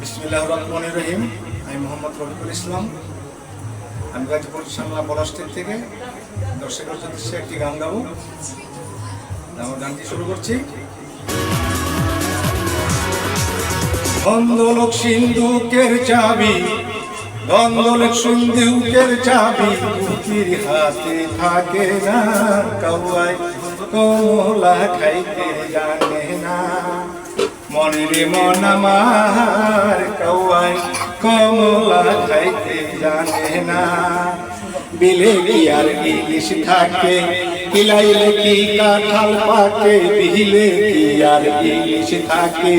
বিসমিল্লাহ রহমান রহিম। আমি মোহাম্মদ রফিকুল ইসলাম। আমি গাজীপুর সামলা পলাস্টের থেকে দর্শকের উদ্দেশ্যে একটি গান গাবো। আমার গানটি শুরু করছি। দ্বন্দ্বলোক সিন্ধুকের চাবি দ্বন্দ্বলোক সিন্ধুকের চাবি কুকির হাতে থাকে না কাউয়াই কমলা খাইতে জানে না। মনের মন আমার কমলা খাইতে জানে না। বিলে আর ইলিশ থাকে কিলাইলে কি কাঁঠাল পাকে, বিলে কি আর ইলিশ থাকে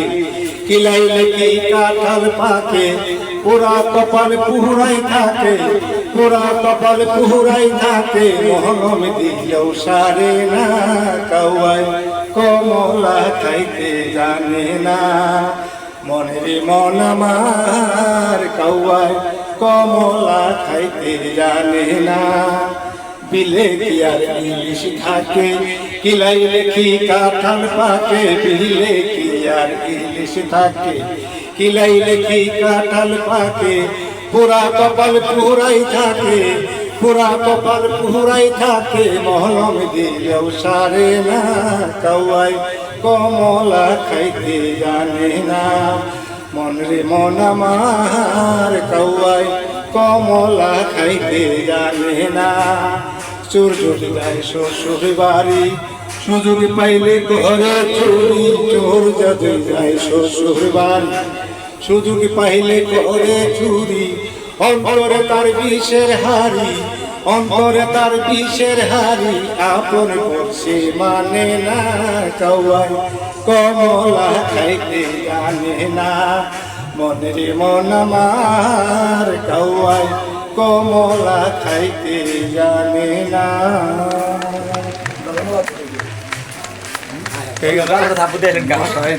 কিলাইলে কি কাঁঠাল পাকে পুরা কপাল পুরাই থাকে পুরা কপাল পুরাই থাকে মহরম দিলেও সারে না কাউয়াই কমলা খাইতে জানে না। মনের মন আমার কাউয়াই কমলা খাইতে জানে না। বিলে আর ইলিশ থাকে, কিলাই কি কাঁঠাল পাকে, বিলে আর ইলিশ থাকে, কিলাই কি কাঁঠাল পাকে, পুরা কপাল পুরাই থাকে, পুরা কপাল পুরাই থাকে, মহলম দিলেও সারে না কাউয়াই কমলা খাইতে জানে না। মন রে মন আমার কাউয়াই, কমলা খাইতে জানে না। চোর যদি যায় শ্বশুর বাড়ি, সুযোগ পাইলে ঘরে চুরি, চোর যদি যায় শ্বশুর বাড়ি। সুযোগ পাইলে ঘরে চুরি, অন্তরে তার বিষের হারি অন্তরে তার বিষের হারি আপন করছে মানে না কৌয়াই কমলা খাইতে জানে না মনের মন আমার কৌয়াই কমলা খাইতে জানে না। কেন